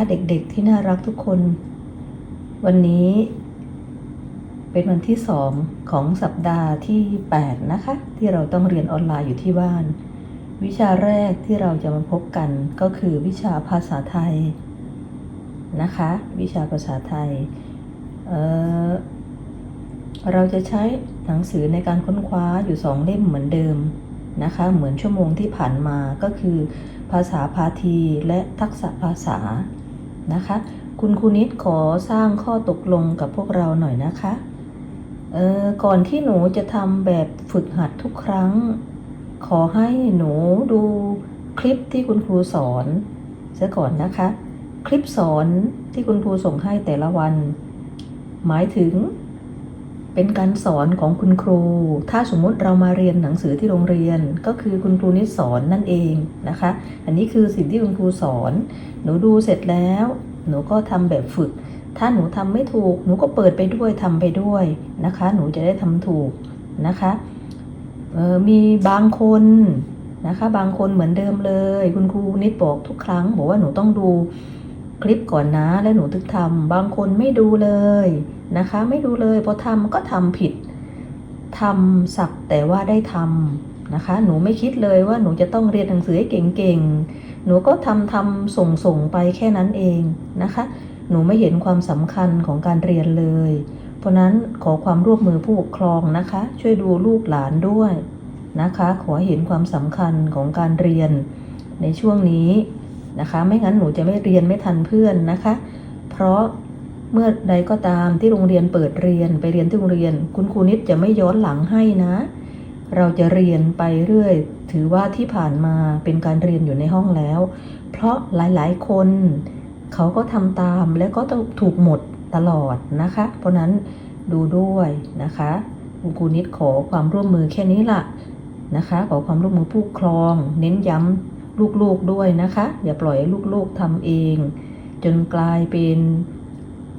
ะเด็กๆที่น่ารักทุกคน วันนี้เป็นวันที่สองของสัปดาห์ที่ 8 นะคะ ที่เราต้องเรียนออนไลน์อยู่ที่บ้าน วิชาแรกที่เราจะมาพบกันก็คือวิชาภาษาไทยนะคะ วิชาภาษาไทยเเราจะใช้หนังสือในการค้นคว้าอยู่สองเล่มเหมือนเดิมนะคะ เหมือนชั่วโมงที่ผ่านมาก็คือ ภาษาพาทีและทักษะภาษา นะคะ คุณครูนิดขอสร้างข้อตกลงกับพวกเราหน่อยนะคะเออก่อนที่หนูจะทำแบบฝึกหัดทุกครั้ง ขอให้หนูดูคลิปที่คุณครูสอนเสียก่อนนะคะ คลิปสอนที่คุณครูส่งให้แต่ละวัน หมายถึงเป็นการสอนของคุณครู ถ้าสมมุติเรามาเรียนหนังสือที่โรงเรียน ก็คือคุณครูนิดสอนนั่นเองนะคะ อันนี้คือสิ่งที่คุณครูสอน หนูดูเสร็จแล้ว หนูก็ทำแบบฝึก ถ้าหนูทำไม่ถูก หนูก็เปิดไปด้วยทำไปด้วยนะคะ หนูจะได้ทำถูกนะคะออมีบางคนนะคะ บางคนเหมือนเดิมเลย คุณครูนิดบอกทุกครั้ง บอกว่าหนูต้องดูคลิปก่อนนะ แล้วหนูถึงทำบางคนไม่ดูเลยนะคะ ไม่ดูเลยพอทำก็ทำผิดทำสักแต่ว่าได้ทำนะคะ หนูไม่คิดเลยว่าหนูจะต้องเรียนหนังสือให้เก่งๆ หนูก็ทำทำส่งส่งไปแค่นั้นเองนะคะ หนูไม่เห็นความสำคัญของการเรียนเลย เพราะนั้นขอความร่วมมือผู้ปกครองนะคะ ช่วยดูลูกหลานด้วยนะคะ ขอเห็นความสำคัญของการเรียนในช่วงนี้นะคะ ไม่งั้นหนูจะไม่เรียนไม่ทันเพื่อนนะคะ เพราะเมื่อใดก็ตามที่โรงเรียนเปิดเรียนไปเรียนที่โรงเรียน คุณครูนิดจะไม่ย้อนหลังให้นะ เราจะเรียนไปเรื่อย ถือว่าที่ผ่านมาเป็นการเรียนอยู่ในห้องแล้ว เพราะหลายๆ คน เขาก็ทำตามและก็ถูกหมดตลอดนะคะ เพราะนั้นดูด้วยนะคะคุณครูนิดขอความร่วมมือแค่นี้ล่ะนะคะ ขอความร่วมมือผู้ครอง เน้นย้ำลูกๆด้วยนะคะ อย่าปล่อยให้ลูกๆทำเอง จนกลายเป็น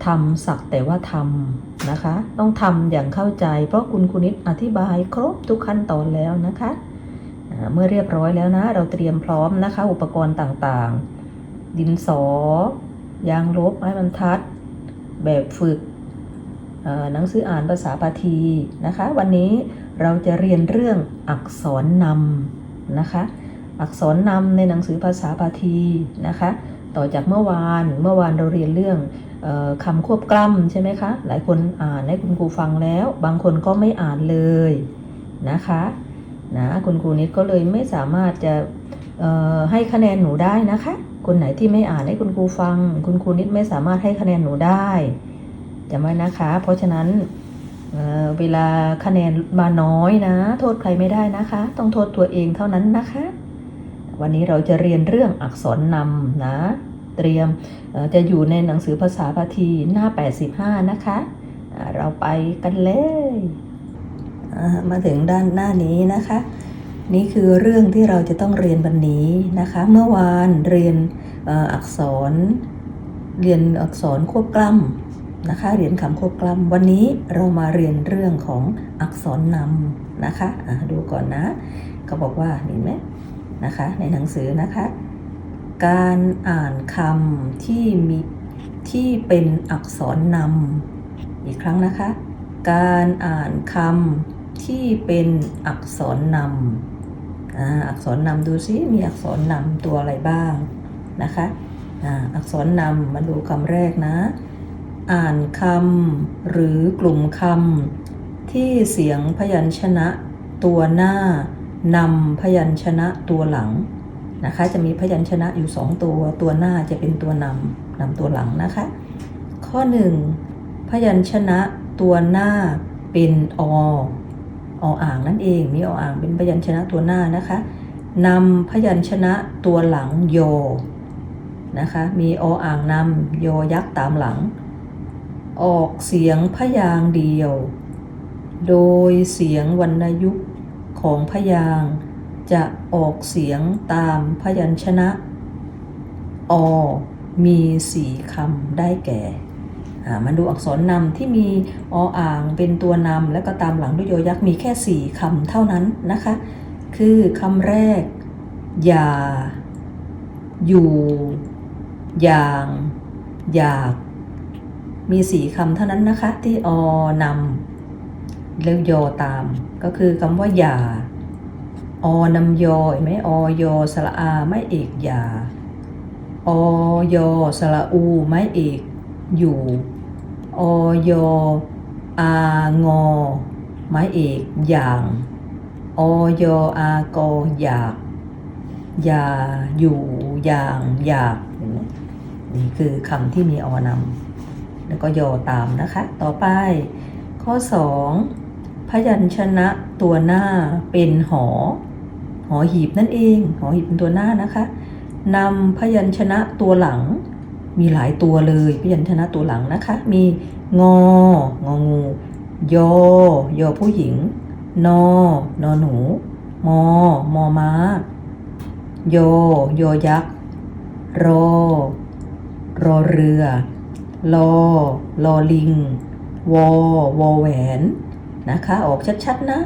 ทำสักแต่ว่าทำนะคะ ต้องทำอย่างเข้าใจ เพราะคุณครูนิดอธิบายครบทุกขั้นตอนแล้วนะคะเมื่อเรียบร้อยแล้วนะ เราเตรียมพร้อมนะคะ อุปกรณ์ต่างๆ ดินสอ ยางลบไม้บรรทัด แบบฝึกหนังสืออ่านภาษาปาทีนะคะ วันนี้เราจะเรียนเรื่องอักษรนำนะคะ อักษรนำในหนังสือภาษาปาทีนะคะ ต่อจากเมื่อวาน เมื่อวานเราเรียนเรื่องออคำควบกล้ำใช่ไหมคะ หลายคนอ่านให้คุณครูฟังแล้ว บางคนก็ไม่อ่านเลยนะคะนะคุณครูนิดก็เลยไม่สามารถจะให้คะแนนหนูได้นะคะ คนไหนที่ไม่อ่านให้คุณครูฟัง คุณครูนิดไม่สามารถให้คะแนนหนูได้จำไว้นะคะ เพราะฉะนั้นเเวลาคะแนนมาน้อยนะ โทษใครไม่ได้นะคะ ต้องโทษตัวเองเท่านั้นนะคะ วันนี้เราจะเรียนเรื่องอักษรนำนะ เตรียมจะอยู่ในหนังสือภาษาพาทีหน้า 85 นะคะ เราไปกันเลย มาถึงด้านหน้านี้นะคะ นี่คือเรื่องที่เราจะต้องเรียนวันนี้นะคะ เมื่อวานเรียนอักษร เรียนอักษรควบกล้ำนะคะ เรียนคำควบกล้ำวันนี้เรามาเรียนเรื่องของอักษรนำนะคะะดูก่อนนะเขาบอกว่าเห็นไหม นะคะในหนังสือนะคะ การอ่านคำที่มีที่เป็นอักษรนำอีกครั้งนะคะ การอ่านคำที่เป็นอักษรนำอักษรนำดูซิมีอักษรนำตัวอะไรบ้างนะคะอักษรนำมาดูคำแรกนะ อ่านคำหรือกลุ่มคำที่เสียงพยัญชนะตัวหน้า นำพยัญชนะตัวหลังนะคะ จะมีพยัญชนะอยู่ 2 ตัว ตัวหน้าจะเป็นตัวนำนำตัวหลังนะคะ ข้อ 1 พยัญชนะตัวหน้าเป็นอออ่างนั่นเองมีออ่างเป็นพยัญชนะตัวหน้านะคะนำพยัญชนะตัวหลังโยนะคะมีออ่างนำโยยักษ์ตามหลัง ออกเสียงพยางค์เดียว โดยเสียงวรรณยุกต์ ของพยางจะออกเสียงตามพยัญชนะ อ มีสี่คำได้แก่มาดูอักษรนำที่มีออ่างเป็นตัวนำและก็ตามหลังด้วยโยยักษ์มีแค่สี่คำเท่านั้นนะคะ คือคำแรก อย่า อยู่ อย่าง อยาก มีสี่คำเท่านั้นนะคะ ที่อนำ แล้วยอตาม ก็คือคำว่าอย่า อนำยอเห็นไหมอยอสระอาไม่เอกอย่าอยอสระอูไม่เอกอยู่อยอางอไม้เอกอย่างอยอากออยากอย่าอยู่อย่างอยากเห็นไหมนี่คือคำที่มีอนำแล้วก็ยอตามนะคะ ต่อไปข้อ 2 พยัญชนะตัวหน้าเป็นหอ หอหีบนั่นเอง หอหีบเป็นตัวหน้านะคะนำพยัญชนะตัวหลัง มีหลายตัวเลย พยัญชนะตัวหลังนะคะ มีงององูยอยอผู้หญิง นอนอหนู มอ มอม้าโยโยยักษ์รอ รอเรือลอลอลิง วอ วอแหวน นะคะออกชัดๆนะ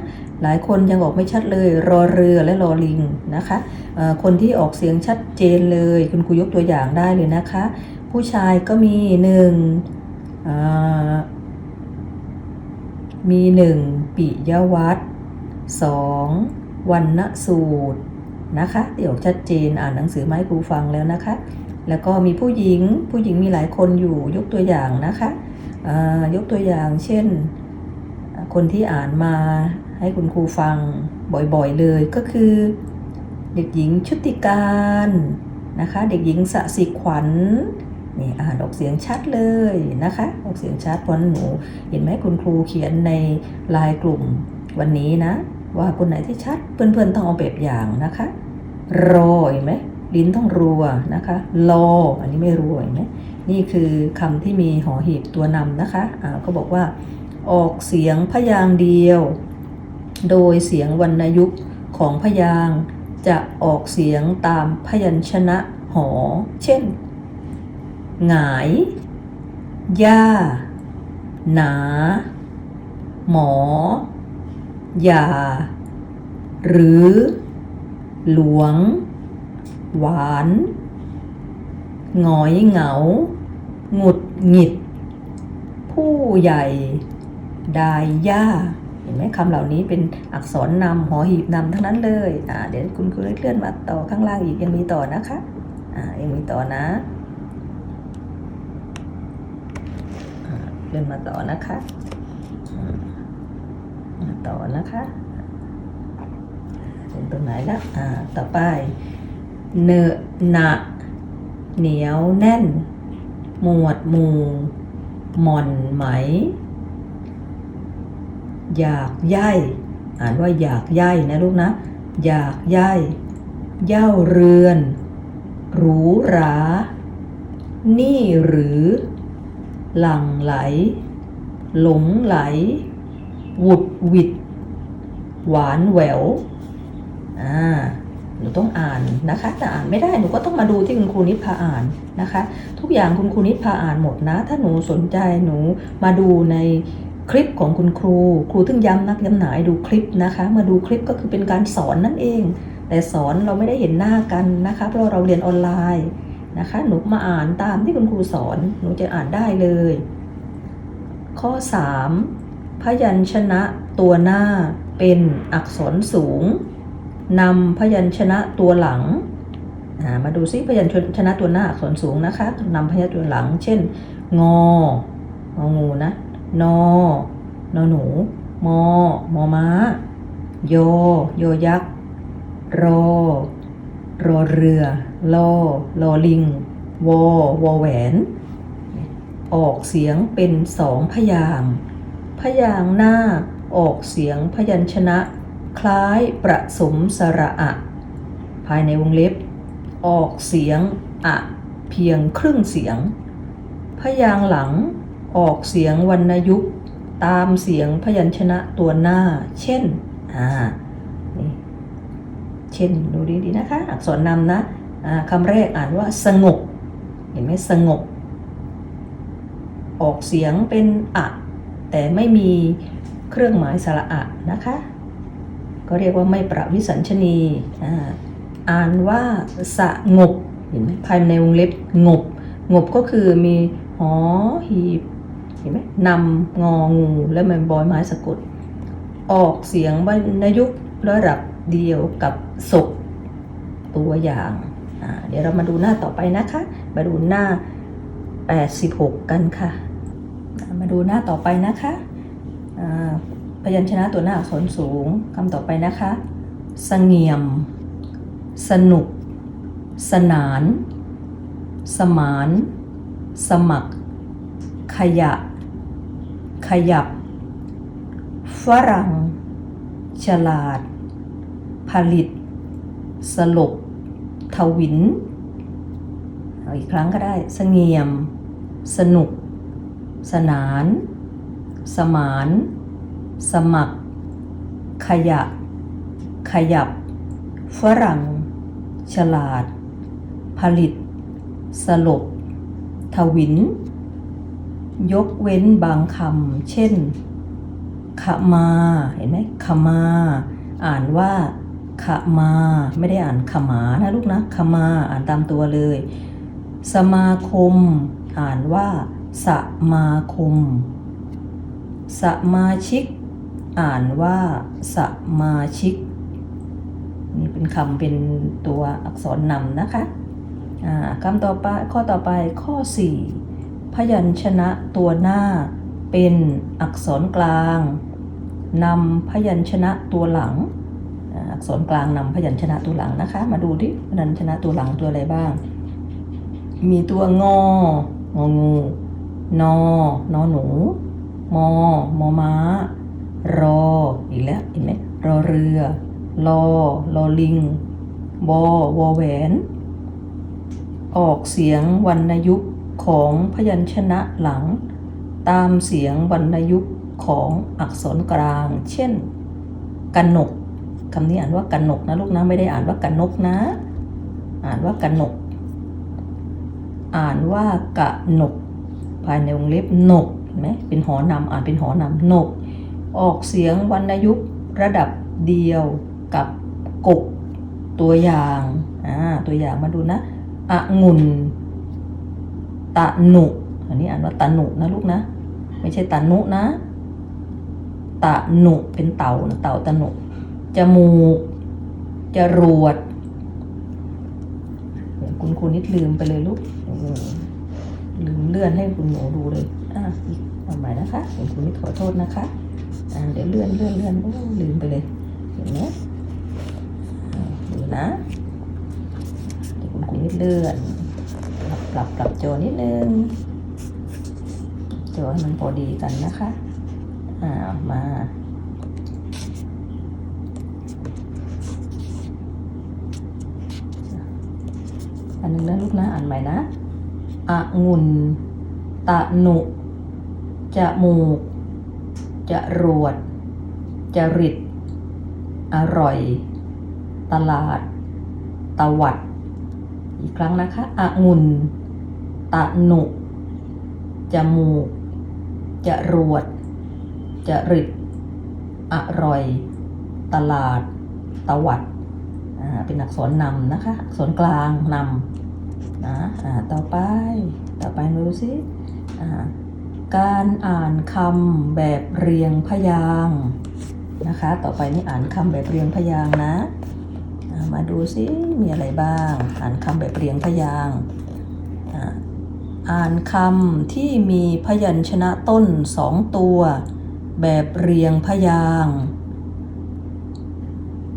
หลายคนยังออกไม่ชัดเลย รอเรือและรอลิงนะคะคนที่ออกเสียงชัดเจนเลย คุณครูยกตัวอย่างได้เลยนะคะ ผู้ชายก็มีหนึ่งมีหนึ่งปิยวัตรสองวันณสูตรนะคะที่ออกชัดเจนอ่านหนังสือมาให้ครูฟังแล้วนะคะ แล้วก็มีผู้หญิงผู้หญิงมีหลายคนอยู่ยกตัวอย่างนะคะยกตัวอย่างเช่น คนที่อ่านมาให้คุณครูฟังบ่อยๆเลยก็คือ เด็กหญิงชุติการนะคะ เด็กหญิงสะสิขวัญนี่อ่านออกเสียงชัดเลยนะคะออกเสียงชัดเพราะหนูเห็นไหมคุณครูเขียนในลายกลุ่มวันนี้นะ ว่าคนไหนที่ชัดเพื่อนๆต้องเอาแบบอย่างนะคะ รอเห็นไหมลิ้นต้องรัวนะคะรออันนี้ไม่รัวเห็นไหมนี่คือคำที่มีหอหีบตัวนำนะคะอ่าก็บอกว่า ออกเสียงพยางค์เดียว โดยเสียงวรรณยุกต์ของพยางจะออกเสียงตามพยัญชนะหอ เช่น หงาย ย่า หนา หมอ อย่า หรือ หลวง หวาน หงอยเหงา หงุดหงิด ผู้ใหญ่ ดายย่าเห็นไหมคำเหล่านี้เป็นอักษรนำหอหีบนำทั้งนั้นเลยอ่าเดี๋ยวคุณครูเลื่อนมาต่อข้างล่างอีกยังมีต่อนะคะอ่ายังมีต่อนะอ่าเลื่อนมาต่อนะคะมาต่อนะคะถึงตรงไหนล้วอ่าต่อไปเนอะหนะเหนียวแน่น หมวดหมู่หม่อนไหม อยากย่ายอ่านว่าอยากย่ายนะลูกนะ อยากย่ายเย่าเรือน หรูหรา นี่หรือ หลังไหล หลงไหล หวุดหวิด หวานแหวว อ่า หนูต้องอ่านนะคะ แต่อ่านไม่ได้ หนูก็ต้องมาดูที่คุณครูนิพพาอ่านนะคะ ทุกอย่างคุณครูนิพพาอ่านหมดนะ ถ้าหนูสนใจหนูมาดูใน คลิปของคุณครู ครูถึงย้ำนักย้ำหนายดูคลิปนะคะ มาดูคลิปก็คือเป็นการสอนนั่นเอง แต่สอนเราไม่ได้เห็นหน้ากันนะคะเพราะเราเรียนออนไลน์นะคะ หนูมาอ่านตามที่คุณครูสอนหนูจะอ่านได้เลย ข้อ 3 พยัญชนะตัวหน้าเป็นอักษรสูงนำพยัญชนะตัวหลัง มาดูซิพยัญชนะตัวหน้าอักษรสูงนะคะนำพยัญชนะตัวหลัง เช่น งองูนะ นอนอหนู มอ มอม้า โย โยยักษ์รอรอเรือลอลอลิง วอ วอแหวน ออกเสียงเป็นสองพยางพยางหน้าออกเสียงพยัญชนะ คล้ายประสมสระอะ ภายในวงเล็บ ออกเสียงอะ เพียงครึ่งเสียง พยางหลัง ออกเสียงวรรณยุกต์ตามเสียงพยัญชนะตัวหน้า เช่น อ่า นี่ เช่น ดูดีๆนะคะ อักษรนำนะอ่าคำแรกอ่านว่าสงบ เห็นไหมสงบ ออกเสียงเป็นอะ แต่ไม่มีเครื่องหมายสระอะนะคะ ก็เรียกว่าไม่ประวิสัญชนีอ่าอ่านว่าสงบ เห็นไหมภายในวงเล็บงบ งบก็คือมีหอหีบ ห็นไหมนำงองูแล้วมันบอยไม้สะกด ออกเสียงวรรณยุกต์ระดับเดียวกับศพตัวอย่างเดี๋ยวเรามาดูหน้าต่อไปนะคะ มาดูหน้า 86 กันค่ะ มาดูหน้าต่อไปนะคะอ่าพยัญชนะตัวหน้าอักษรสูงคำต่อไปนะคะสงเงียม สนุก สนาน สมาน สมัคร ขยะ ขยับ ฝรั่ง ฉลาด ผลิต สลบ ทวิน เอาอีกครั้งก็ได้สงเงียม สนุก สนาน สมาน สมัคร ขยะ ขยับ ฝรั่ง ฉลาด ผลิต สลบ ทวิน ยกเว้นบางคำ เช่นขมา เห็นไหมขมา อ่านว่าขมา ไม่ได้อ่านขมานะลูกนะขมา อ่านตามตัวเลย สมาคม อ่านว่า สมาคม สมาชิก อ่านว่าสมาชิก นี่เป็นคำเป็นตัวอักษรนำนะคะ อ่าคำต่อไปข้อต่อไปข้อ 4 พยัญชนะตัวหน้า เป็นอักษรกลางนำพยัญชนะตัวหลัง อักษรกลางนำพยัญชนะตัวหลังนะคะ มาดูที่พยัญชนะตัวหลังตัวอะไรบ้าง มีตัวงององู นอนอหนู มอ มอม้า รอ อีกแล้วเห็นไหมรอเรือ ลอ ลอลิง บอวอแหวน ออกเสียงวรรณยุกต์ ของพยัญชนะหลัง ตามเสียงวรรณยุกต์ของอักษรกลาง เช่นกันนกคำนี้อ่านว่ากันนกนะลูกนะไม่ได้อ่านว่ากันนกนะ อ่านว่ากันนก อ่านว่ากะหนก ภายในวงเล็บหนกเห็นไหมเป็นหอนำอ่านเป็นหอนำหนก ออกเสียงวรรณยุกต์ระดับเดียวกับกบตัวอย่างอ่าตัวอย่างมาดูนะองุ่น ตะหนุ อันนี้อ่านว่าตะหนุนะลูกนะ ไม่ใช่ตะนุนะ ตะหนุเป็นเต่านะเต่าตะหนุจมูกจรวดเดี๋ยวคุณครูนิดลืมไปเลยลูกลืมเลื่อนให้คุณหนูดูเลย อะอีกเอาใหม่นะคะเดี๋ยวคุณนิดขอโทษนะคะอ่าเดี๋ยวเลื่อนเลื่อนเลื่อนโอ้ลืมไปเลยเห็นไหมดูนะเดี๋ยวคุณครูนิดเลื่อน ปรับปรับปรับจนิดนึงจให้มันพอดีกันนะคะอ่ามาอันหนึงนะลูกนะอ่านใหม่นะองุ่นตะหนุจะมูก จะรวด จะริตอร่อย ตลาด ตะวัด อีกครั้งนะคะองุ่น ตะหนุจมูก จะรวด จะริตอร่อย ตลาด ตวัดอ่าเป็นอักษรนำนะคะ อักษรกลางนำนะอ่าต่อไป ต่อไปมาดูสิอ่าการอ่านคำแบบเรียงพยางนะคะ ต่อไปนี่อ่านคำแบบเรียงพยางนะ มาดูสิมีอะไรบ้าง อ่านคำแบบเรียงพยางค์ อ่านคำที่มีพยัญชนะต้นสองตัว แบบเรียงพยาง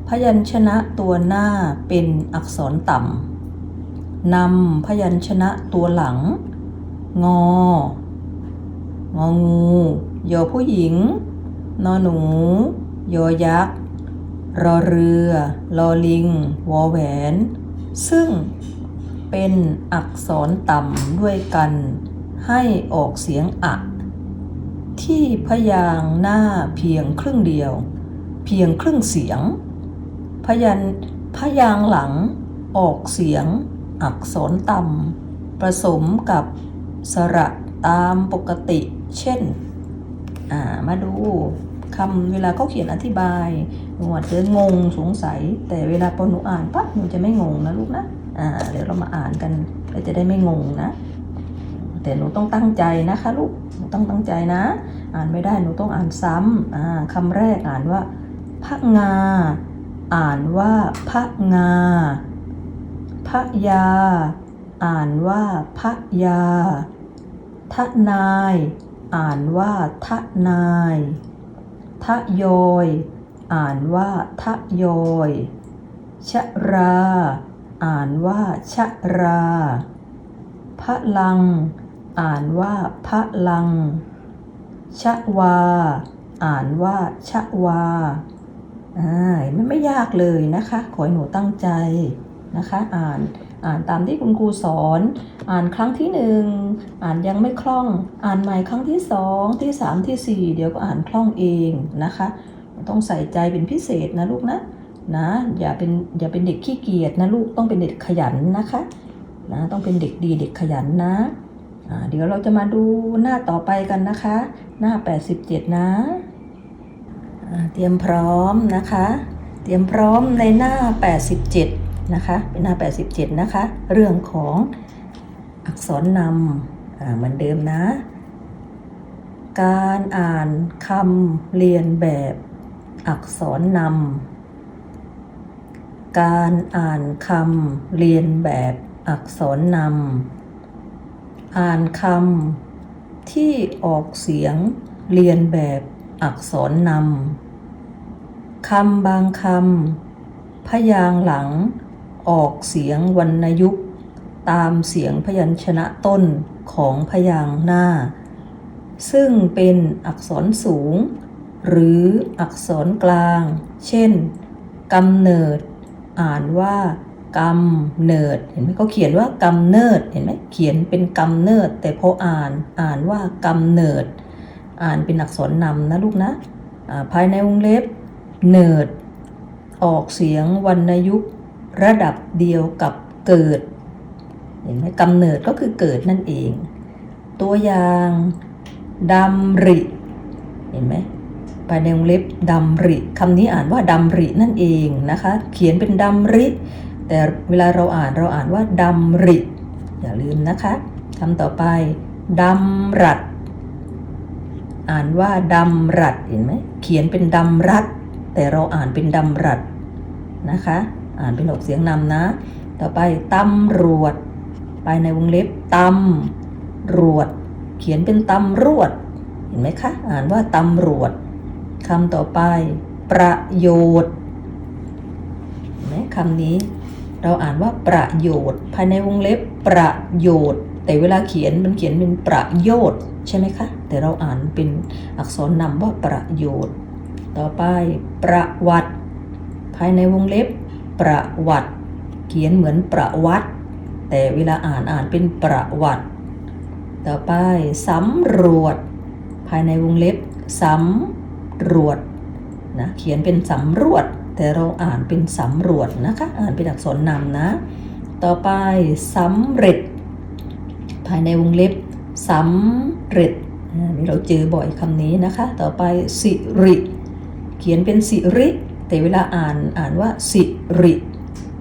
พยัญชนะตัวหน้าเป็นอักษรต่ำนำพยัญชนะตัวหลัง งอ งองูยอผู้หญิง นอหนู ยอยักษ์ รอเรือ ลอลิง วอแหวน ซึ่ง เป็นอักษรต่ำด้วยกัน ให้ออกเสียงอะ ที่พยางหน้าเพียงครึ่งเดียว เพียงครึ่งเสียง พยัญพยางหลังออกเสียงอักษรต่ำผสมกับสระตามปกติเช่น มาดูคำเวลาเขาเขียนอธิบาย หนูอาจจะงงสงสัย แต่เวลาพอหนูอ่านปั๊บหนูจะไม่งงนะลูกนะอ่าเดี๋ยวเรามาอ่านกันเราจะได้ไม่งงนะ แต่หนูต้องตั้งใจนะคะลูกหนูต้องตั้งใจนะ อ่านไม่ได้หนูต้องอ่านซ้ำอ่าคำแรกอ่านว่าพะงา อ่านว่าพะงาพะยา อ่านว่าพะยาทะนาย อ่านว่าทะนายทะโยย อ่านว่าทะโยยชะรา อ่านว่าชะรา พระลัง อ่านว่าพระลัง ชะวา อ่านว่าชะวาอ่าไม่ไม่ยากเลยนะคะ ขอให้หนูตั้งใจนะคะ อ่านอ่านตามที่คุณครูสอน อ่านครั้งที่หนึ่งอ่านยังไม่คล่อง อ่านใหม่ครั้งที่สองที่สามที่สี่เดี๋ยวก็อ่านคล่องเองนะคะ ต้องใส่ใจเป็นพิเศษนะลูกนะนะอย่าเป็นอย่าเป็นเด็กขี้เกียจนะลูกต้องเป็นเด็กขยันนะคะนะต้องเป็นเด็กดีเด็กขยันนะเดี๋ยวเราจะมาดูหน้าต่อไปกันนะคะ หน้า 87 นะ เตรียมพร้อมนะคะ เตรียมพร้อมในหน้า 87 นะคะ เป็นหน้า 87 นะคะ เรื่องของอักษรนำเหมือนเดิมนะ การอ่านคำเรียนแบบ อักษรนำ การอ่านคำเรียนแบบอักษรนำ อ่านคำที่ออกเสียงเรียนแบบอักษรนำ คำบางคำพยางค์หลังออกเสียงวรรณยุกต์ตามเสียงพยัญชนะต้นของพยางหน้า ซึ่งเป็นอักษรสูง หรืออักษรกลาง เช่นกำเนิด อ่านว่ากำเนิด เห็นไหมเขาเขียนว่ากำเนิด เห็นไหมเขียนเป็นกำเนิด แต่พออ่านอ่านว่ากำเนิด อ่านเป็นอักษรนำนะลูกนะภายในวงเล็บเนิด ออกเสียงวรรณยุกต์ระดับเดียวกับเกิด เห็นไหมกำเนิดก็คือเกิดนั่นเอง ตัวอย่างดำริ เห็นไหม ภายในวงเล็บดำริคำนี้อ่านว่าดำรินั่นเองนะคะ เขียนเป็นดำริ แต่เวลาเราอ่านเราอ่านว่าดำริ อย่าลืมนะคะคำต่อไปดำรัด อ่านว่าดำรัดเห็นไหมเขียนเป็นดำรัด แต่เราอ่านเป็นดำรัดนะคะ อ่านเป็นออกเสียงนำนะ ต่อไปตำรวจภายในวงเล็บตำรวจ เขียนเป็นตำรวจ เห็นไหมคะ อ่านว่าตำรวจ คำต่อไป ประโยชน์ไหมคำนี้ เราอ่านว่าประโยชน์ ภายในวงเล็บประโยชน์ แต่เวลาเขียนมันเขียนเป็นประโยชน์ใช่ไหมคะ แต่เราอ่านเป็นอักษรนำว่าประโยชน์ ต่อไป ประวัติ ภายในวงเล็บ ประวัติ เขียนเหมือนประวัติ แต่เวลาอ่านอ่านเป็นประวัติ ต่อไปสำรวจ ภายในวงเล็บสำ รวจนะเขียนเป็นสำรวจ แต่เราอ่านเป็นสำรวจนะคะอ่านเป็นอักษรนำนะ ต่อไปสำเร็จ ภายในวงเล็บสำเร็จนี่เราเจอบ่อยคำนี้นะคะ ต่อไปสิริ เขียนเป็นสิริ แต่เวลาอ่านอ่านว่าสิริ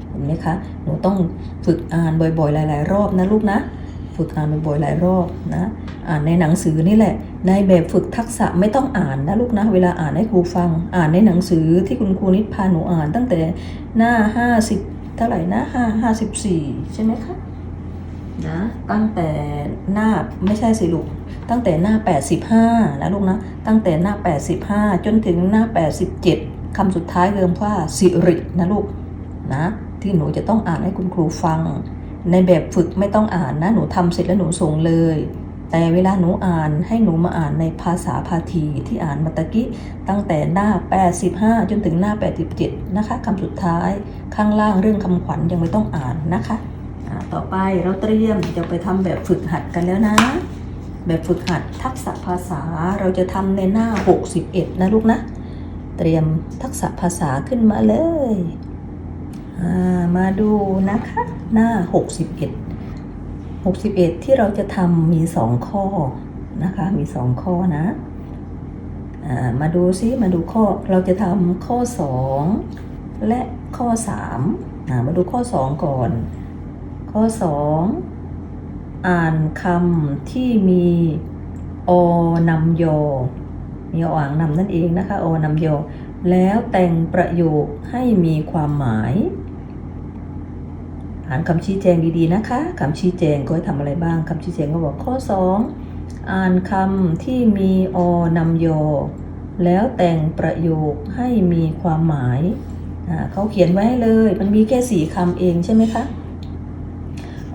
เห็นไหมคะหนูต้องฝึกอ่านบ่อยๆ หลาย ๆ รอบนะลูกนะ ฝึกอ่านบ่อยๆหลายรอบนะ อ่านในหนังสือนี่แหละ ในแบบฝึกทักษะไม่ต้องอ่านนะลูกนะ เวลาอ่านให้ครูฟัง อ่านในหนังสือที่คุณครูนิดพาหนูอ่านตั้งแต่หน้า50เท่าไหร่นะ5 54ใช่ไหมคะนะตั้งแต่หน้าไม่ใช่สิลูกตั้งแต่หน้า 85 นะลูกนะ ตั้งแต่หน้า 85 จนถึงหน้า 87คำสุดท้ายคือคำว่าสิรินะลูกนะที่หนูจะต้องอ่านให้คุณครูฟัง ในแบบฝึกไม่ต้องอ่านนะ หนูทำเสร็จแล้วหนูส่งเลย แต่เวลาหนูอ่านให้หนูมาอ่านในภาษาพาทีที่อ่านมาตะกี้ตั้งแต่หน้า 85 จนถึงหน้า 87 นะคะคำสุดท้ายข้างล่างเรื่องคำขวัญยังไม่ต้องอ่านนะคะต่อไปเราเตรียมจะไปทำแบบฝึกหัดกันแล้วนะ แบบฝึกหัดทักษะภาษาเราจะทำในหน้า 61 นะลูกนะ เตรียมทักษะภาษาขึ้นมาเลยามาดูนะคะหน้า 61 61 ที่เราจะทำมี 2 ข้อนะคะ มี 2 ข้อนะอ่ามาดูซิมาดูข้อเราจะทำข้อ 2 และข้อ3ามาดูข้อ 2 ก่อน ข้อ 2 อ่านคำที่มีอนำโยมีออ่างนำนั่นเองนะคะอนำโยแล้วแต่งประโยคให้มีความหมาย อ่านคำชี้แจงดีๆนะคะคำชี้แจงก็ให้ทำอะไรบ้างคำชี้แจงก็บอกข้อ 2 อ่านคำที่มีอนำโย แล้วแต่งประโยคให้มีความหมายเขาเขียนไว้ให้เลย มันมีแค่สี่คำเองใช่ไหมคะ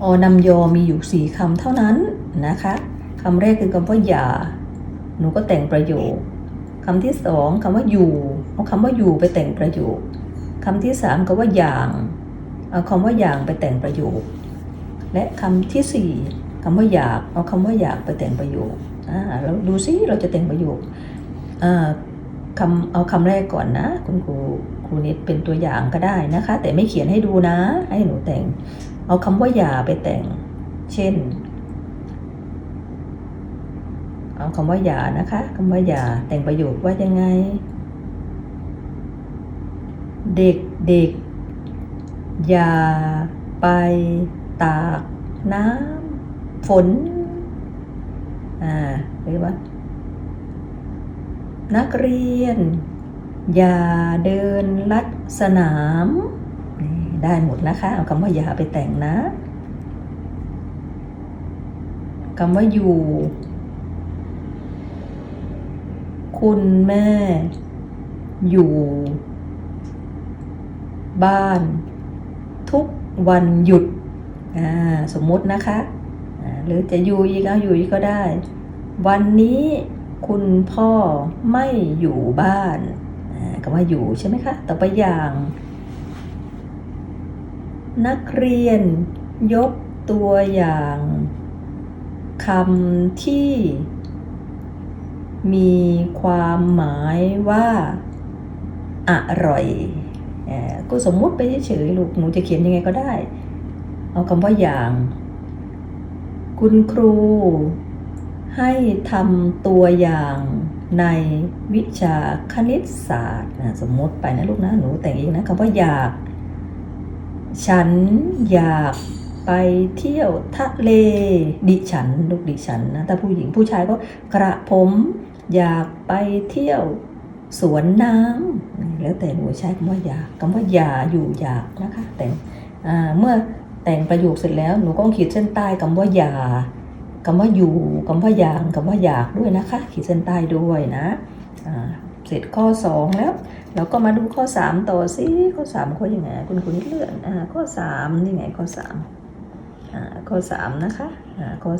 อนำโยมีอยู่สี่คำเท่านั้นนะคะคำแรกคือคำว่าอย่า หนูก็แต่งประโยคคำที่สองคำว่าอยู่เอาคำว่าอยู่ไปแต่งประโยคคำที่สามคำว่าอย่าง เอาคำว่าอย่างไปแต่งประโยค และคำที่สี่คำว่าอยากเอาคำว่าอยากไปแต่งประโยคอ่าเราดูซิเราจะแต่งประโยคอ่าคำเอาคำแรกก่อนนะ คุณครูครูนิดเป็นตัวอย่างก็ได้นะคะ แต่ไม่เขียนให้ดูนะ ให้หนูแต่ง เอาคำว่าอย่าไปแต่ง เช่น เอาคำว่าอย่านะคะคำว่าอย่าแต่งประโยคว่ายังไง เด็กเด็ก อย่าไปตากน้ำฝน อ่าเรียกว่านักเรียน อย่าเดินลัดสนาม ได้หมดนะคะ เอาคำว่าอย่าไปแต่งนะคำว่าอยู่ คุณแม่ อยู่ บ้าน ทุกวันหยุดสมมุตินะคะ หรือจะอยู่อีกเอาอยู่อีกก็ได้ วันนี้คุณพ่อไม่อยู่บ้านอ่าคำว่าอยู่ใช่ไหมคะ ต่อไปอย่าง นักเรียนยกตัวอย่างคำที่มีความหมายว่า อร่อย ก็สมมุติไปเฉยๆลูกหนูจะเขียนยังไงก็ได้ เอาคำว่าอย่าง คุณครู ให้ทำตัวอย่างในวิชาคณิตศาสตร์อะสมมติไปนะลูกนะหนูแต่งเองนะคำว่าอยาก ฉันอยากไปเที่ยวทะเล ดิฉัน ลูกดิฉันนะแต่ผู้หญิงผู้ชายก็กระผม อยากไปเที่ยว สวนน้ำแล้วแต่หนูใช้คำว่าอยากคำว่าอย่าอยู่อยากนะคะแต่งเมื่อแต่งประโยคเสร็จแล้วหนูก็ขีดเส้นใต้คำว่าอย่าคำว่าอยู่คำว่าอย่างคำว่าอยากด้วยนะคะ ขีดเส้นใต้ด้วยนะเสร็จข้อ 2 แล้ว เราก็มาดูข้อ 3 ต่อสิข้อ3ข้อยังไงคุณคุณเลื่อนอ่าข้อ3นี่ไงข้อ3อ่าข้อ 3 นะคะอ่าข้อ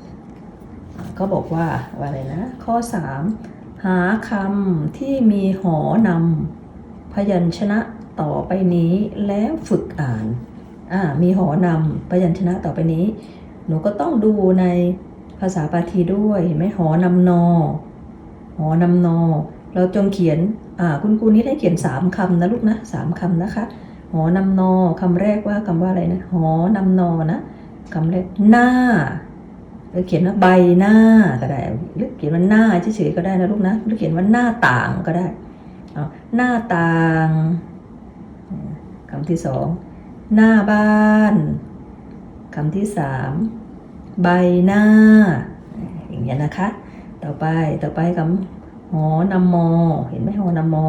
3เขาบอกว่าว่าอะไรนะ ข้อ 3 หาคำที่มีหอนำพยัญชนะต่อไปนี้แล้วฝึกอ่าน อ่า มีหอนำพยัญชนะต่อไปนี้ หนูก็ต้องดูในภาษาปาทีด้วยเห็นไหมหอนำนอ หอนำนอ เราจงเขียน อ่า คุณครูนี้ได้เขียนสามคำนะลูกนะสามคำนะคะ หอนำนอคำแรกว่าคำว่าอะไรนะ หอนำนอนะคำแรกหน้า หรือเขียนว่าใบหน้าก็ได้ หรือเขียนว่าหน้าเฉยๆก็ได้นะลูกนะ หรือเขียนว่าหน้าต่างก็ได้หน้าต่างคำที่สองหน้าบ้านคำที่สามใบหน้า อย่างเงี้ยนะคะ ต่อไปต่อไปคำหอนำมอ เห็นไหมหอนำมอ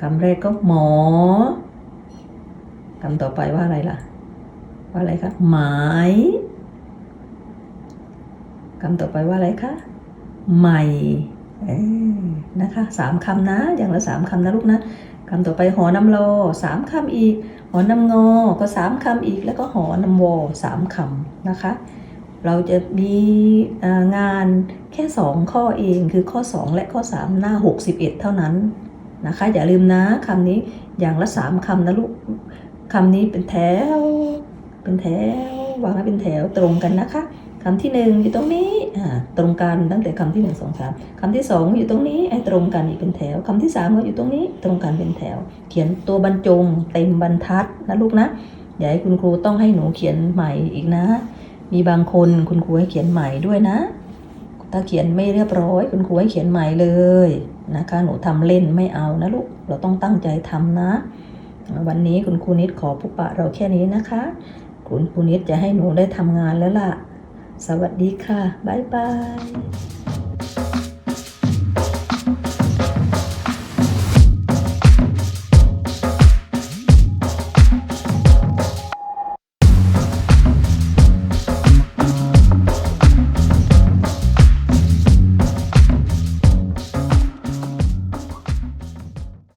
คำแรกก็หมอคำต่อไปว่าอะไรล่ะ ว่าอะไรคะหมาย คำต่อไปว่าอะไรคะ ใหม่นะคะสามคำนะ อย่างละสามคำนะลูกนะคำต่อไปหอนำโลสามคำอีก หอนำงอก็สามคำอีก แล้วก็หอนำวอสามคำนะคะ เราจะมีงานแค่2ข้อเองคือข้อ2และข้อ3หน้า61เท่านั้นนะคะ อย่าลืมนะคำนี้อย่างละ3คำนะลูกคำนี้เป็นแถว เป็นแถววางให้เป็นแถวตรงกันนะคะ คำที่1อยู่ตรงนี้อ่าตรงกันตั้งแต่คำที่1 2 3คำที่2อยู่ตรงนี้ไอ้ตรงกันอีกเป็นแถวคำที่3ก็อยู่ตรงนี้ตรงกันเป็นแถว เขียนตัวบรรจงเต็มบรรทัดนะลูกนะอย่าให้คุณครูต้องให้หนูเขียนใหม่อีกนะ มีบางคนคุณครูให้เขียนใหม่ด้วยนะ ถ้าเขียนไม่เรียบร้อย คุณครูให้เขียนใหม่เลยนะคะหนูทำเล่นไม่เอานะลูกเราต้องตั้งใจทำนะ วันนี้คุณครูนิดขอพุปะเราแค่นี้นะคะ คุณปูนิดจะให้หนูได้ทำงานแล้วล่ะ สวัสดีค่ะ บ๊ายบาย